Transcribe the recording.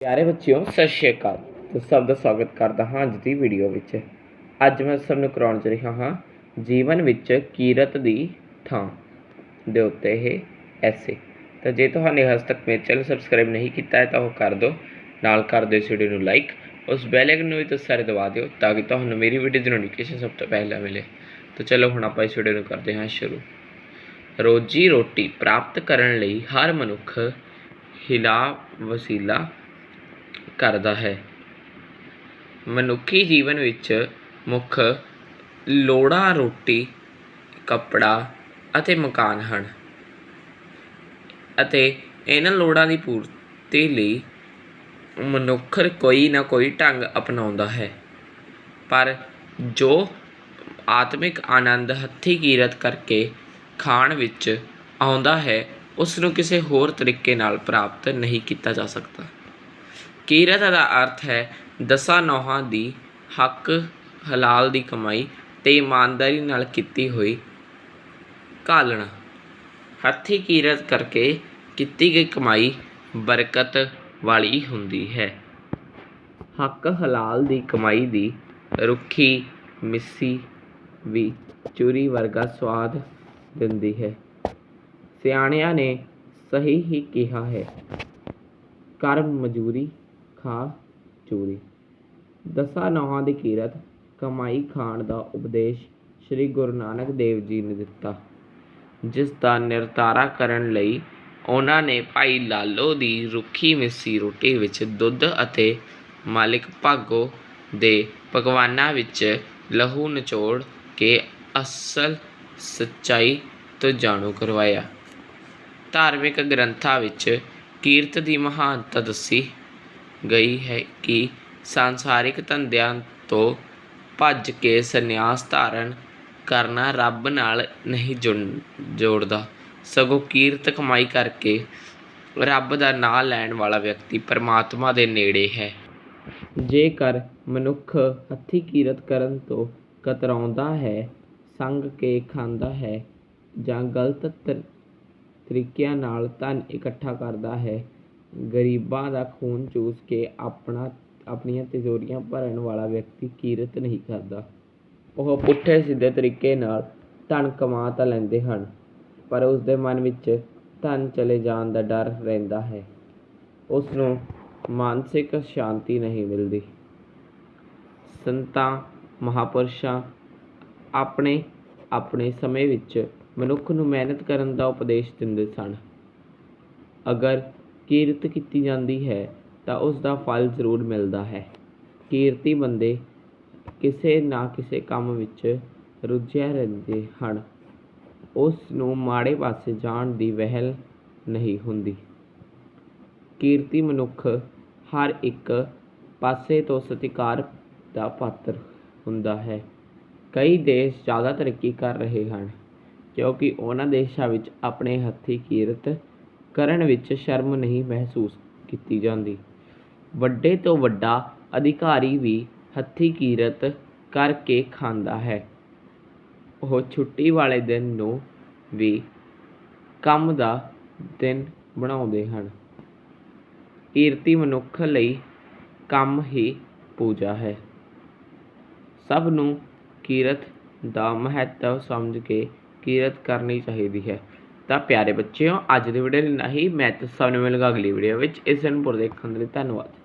ਪਿਆਰੇ ਬੱਚਿਓ, ਸਤਿ ਸ਼੍ਰੀ ਅਕਾਲ। ਤੇ ਸਭ ਦਾ ਸਵਾਗਤ ਕਰਦਾ ਹਾਂ ਅੱਜ ਦੀ ਵੀਡੀਓ ਵਿੱਚ। ਅੱਜ ਮੈਂ ਸਭ ਨੂੰ ਕਰਾਉਣ ਜਾ ਰਿਹਾ ਹਾਂ ਜੀਵਨ ਵਿੱਚ ਕੀਰਤ ਦੀ ਥਾਂ ਦੇ ਉੱਤੇ ਇਹ ਐਸੇ। ਤਾਂ ਜੇ ਤੁਹਾਨੂੰ ਹਜੇ ਤੱਕ ਮੇਰੇ ਚੈਨਲ ਸਬਸਕ੍ਰਾਈਬ ਨਹੀਂ ਕੀਤਾ ਹੈ ਤਾਂ ਉਹ ਕਰ ਦਿਓ। ਨਾਲ ਕਰ ਦਿਓ ਇਸ ਵੀਡੀਓ ਨੂੰ ਲਾਈਕ ਉਸ ਬੈਲ ਆਈਕਨ ਨੂੰ ਵੀ ਤੁਸੀਂ ਸਾਰੇ ਦਬਾ ਦਿਓ ਤਾਂ ਕਿ ਤੁਹਾਨੂੰ ਮੇਰੀ ਵੀਡੀਓ ਦੀ ਨੋਟੀਫਿਕੇਸ਼ਨ ਸਭ ਤੋਂ ਪਹਿਲਾਂ ਮਿਲੇ। ਤਾਂ ਚਲੋ ਹੁਣ ਆਪਾਂ ਇਸ ਵੀਡੀਓ ਨੂੰ ਕਰਦੇ ਹਾਂ ਸ਼ੁਰੂ। ਰੋਜੀ ਰੋਟੀ ਪ੍ਰਾਪਤ ਕਰਨ ਲਈ ਹਰ ਮਨੁੱਖ ਹਿਲਾ ਵਸੀਲਾ ਕਰਦਾ ਹੈ। ਮਨੁੱਖੀ ਜੀਵਨ ਵਿੱਚ ਮੁੱਖ ਲੋੜਾਂ ਰੋਟੀ, ਕੱਪੜਾ ਅਤੇ ਮਕਾਨ ਹਨ ਅਤੇ ਇਹਨਾਂ ਲੋੜਾਂ ਦੀ ਪੂਰਤੀ ਲਈ ਮਨੁੱਖ ਕੋਈ ਨਾ ਕੋਈ ਢੰਗ ਅਪਣਾਉਂਦਾ ਹੈ। ਪਰ ਜੋ ਆਤਮਿਕ ਆਨੰਦ ਹੱਥੀਂ ਕੀਰਤ ਕਰਕੇ ਖਾਣ ਵਿੱਚ ਆਉਂਦਾ ਹੈ ਉਸ ਨੂੰ ਕਿਸੇ ਹੋਰ ਤਰੀਕੇ ਨਾਲ ਪ੍ਰਾਪਤ ਨਹੀਂ ਕੀਤਾ ਜਾ ਸਕਦਾ। ਕੀਰਤ ਦਾ ਅਰਥ ਹੈ ਦਸਾਂ ਨੌਹਾਂ ਦੀ ਹੱਕ, ਹਲਾਲ ਦੀ ਕਮਾਈ ਤੇ ਇਮਾਨਦਾਰੀ ਨਾਲ ਕੀਤੀ ਹੋਈ ਘਾਲਣਾ। ਹੱਥੀਂ ਕੀਰਤ ਕਰਕੇ ਕੀਤੀ ਗਈ ਕਮਾਈ ਬਰਕਤ ਵਾਲੀ ਹੁੰਦੀ ਹੈ। ਹੱਕ, ਹਲਾਲ ਦੀ ਕਮਾਈ ਦੀ ਰੁੱਖੀ ਮਿੱਸੀ ਵੀ ਚੂਰੀ ਵਰਗਾ ਸਵਾਦ ਦਿੰਦੀ ਹੈ। ਸਿਆਣਿਆਂ ਨੇ ਸਹੀ ਹੀ ਕਿਹਾ ਹੈ ਕਰ ਮਜ਼ਦੂਰੀ ਖਾ ਚੂਰੀ। ਦਸਾਂ ਨੌਹਾਂ ਦੀ ਕੀਰਤ, ਕਮਾਈ ਖਾਣ ਦਾ ਉਪਦੇਸ਼ ਸ੍ਰੀ ਗੁਰੂ ਨਾਨਕ ਦੇਵ ਜੀ ਨੇ ਦਿੱਤਾ, ਜਿਸ ਦਾ ਨਿਰਤਾਰਾ ਕਰਨ ਲਈ ਉਹਨਾਂ ਨੇ ਭਾਈ ਲਾਲੋ ਦੀ ਰੁੱਖੀ ਮਿੱਸੀ ਰੋਟੀ ਵਿੱਚ ਦੁੱਧ ਅਤੇ ਮਾਲਿਕ ਭਾਗੋ ਦੇ ਪਕਵਾਨਾਂ ਵਿੱਚ ਲਹੂ ਨਿਚੋੜ ਕੇ ਅਸਲ ਸੱਚਾਈ ਤੋਂ ਜਾਣੂ ਕਰਵਾਇਆ। ਧਾਰਮਿਕ ਗ੍ਰੰਥਾਂ ਵਿੱਚ ਕੀਰਤ ਦੀ ਮਹਾਨਤਾ ਦੱਸੀ। ਗਈ ਹੈ ਕਿ ਸੰਸਾਰਿਕ ਧੰਦਿਆਂ ਤੋਂ ਭੱਜ ਕੇ ਸੰਨਿਆਸ ਧਾਰਨ ਕਰਨਾ ਰੱਬ ਨਾਲ ਨਹੀਂ ਜੁੜ- ਜੋੜਦਾ। ਸਗੋਂ ਕੀਰਤ ਕਮਾਈ ਕਰਕੇ ਰੱਬ ਦਾ ਨਾਮ ਲੈਣ ਵਾਲਾ ਵਿਅਕਤੀ ਪਰਮਾਤਮਾ ਦੇ ਨੇੜੇ ਹੈ। ਜੇਕਰ ਮਨੁੱਖ ਹੱਥੀਂ ਕੀਰਤ ਕਰਨ ਤੋਂ ਕਤਰਾਉਂਦਾ ਹੈ, ਸੰਗ ਕੇ ਖਾਂਦਾ ਹੈ ਜਾਂ ਗਲਤ ਤਰ- ਤਰੀਕਿਆਂ ਨਾਲ ਧਨ ਇਕੱਠਾ ਕਰਦਾ ਹੈ ਗਰੀਬਾਂ ਦਾ ਖੂਨ ਚੂਸ ਕੇ ਆਪਣਾ, ਆਪਣੀਆਂ ਤਿਜੋਰੀਆਂ ਭਰਨ ਵਾਲਾ ਵਿਅਕਤੀ ਕੀਰਤ ਨਹੀਂ ਕਰਦਾ। ਉਹ ਪੁੱਠੇ ਸਿੱਧੇ ਤਰੀਕੇ ਨਾਲ ਧਨ ਕਮਾ ਤਾਂ ਲੈਂਦੇ ਹਨ, ਪਰ ਉਸ ਦੇ ਮਨ ਵਿੱਚ ਧਨ ਚਲੇ ਜਾਣ ਦਾ ਡਰ ਰਹਿੰਦਾ ਹੈ। ਉਸ ਨੂੰ ਮਾਨਸਿਕ ਸ਼ਾਂਤੀ ਨਹੀਂ ਮਿਲਦੀ। ਸੰਤਾਂ, ਮਹਾਪੁਰਸ਼ਾਂ ਆਪਣੇ ਆਪਣੇ ਸਮੇਂ ਵਿੱਚ ਮਨੁੱਖ ਨੂੰ ਮਿਹਨਤ ਕਰਨ ਦਾ ਉਪਦੇਸ਼ ਦਿੰਦੇ ਸਨ। ਅਗਰ ਕੀਰਤ ਕੀਤੀ ਜਾਂਦੀ ਹੈ, ਤਾਂ ਉਸ ਦਾ ਫਲ ਜ਼ਰੂਰ ਮਿਲਦਾ ਹੈ। ਕੀਰਤੀ ਬੰਦੇ ਕਿਸੇ ਨਾ ਕਿਸੇ ਕੰਮ ਵਿੱਚ ਰੁੱਝਿਆ ਰਹਿੰਦੇ ਹਨ। ਉਸ ਨੂੰ ਮਾੜੇ ਪਾਸੇ ਜਾਣ ਦੀ ਵਹਿਲ ਨਹੀਂ ਹੁੰਦੀ। ਕੀਰਤੀ ਮਨੁੱਖ ਹਰ ਇੱਕ ਪਾਸੇ ਤੋਂ ਸਤਿਕਾਰ ਦਾ ਪਾਤਰ ਹੁੰਦਾ ਹੈ। ਕਈ ਦੇਸ਼ ਜ਼ਿਆਦਾ ਤਰੱਕੀ ਕਰ ਰਹੇ ਹਨ, ਕਿਉਂਕਿ ਉਹਨਾਂ ਦੇਸ਼ਾਂ ਵਿੱਚ ਆਪਣੇ ਹੱਥੀਂ ਕੀਰਤ ਕਰਨ ਵਿੱਚ ਸ਼ਰਮ ਨਹੀਂ ਮਹਿਸੂਸ ਕੀਤੀ ਜਾਂਦੀ। ਵੱਡੇ ਤੋਂ ਵੱਡਾ ਅਧਿਕਾਰੀ ਵੀ ਹੱਥੀਂ ਕੀਰਤ ਕਰਕੇ ਖਾਂਦਾ ਹੈ। ਉਹ ਛੁੱਟੀ ਵਾਲੇ ਦਿਨ ਨੂੰ ਵੀ ਕੰਮ ਦਾ ਦਿਨ ਬਣਾਉਂਦੇ ਹਨ। ਕੀਰਤੀ ਮਨੁੱਖ ਲਈ ਕੰਮ ਹੀ ਪੂਜਾ ਹੈ। ਸਭ ਨੂੰ ਕਿਰਤ ਦਾ ਮਹੱਤਵ ਸਮਝ ਕੇ ਕਿਰਤ ਕਰਨੀ ਚਾਹੀਦੀ ਹੈ। ਤਾਂ ਪਿਆਰੇ ਬੱਚਿਓ, ਅੱਜ ਦੀ ਵੀਡੀਓ ਇੰਨਾ ਹੀ। ਮੈਂ ਤਾਂ ਸਭ ਨੂੰ ਮਿਲਾਂਗਾ ਅਗਲੀ ਵੀਡੀਓ ਵਿੱਚ। ਇਸ ਨੂੰ ਪੁਰ ਦੇਖਣ ਦੇ ਲਈ ਧੰਨਵਾਦ।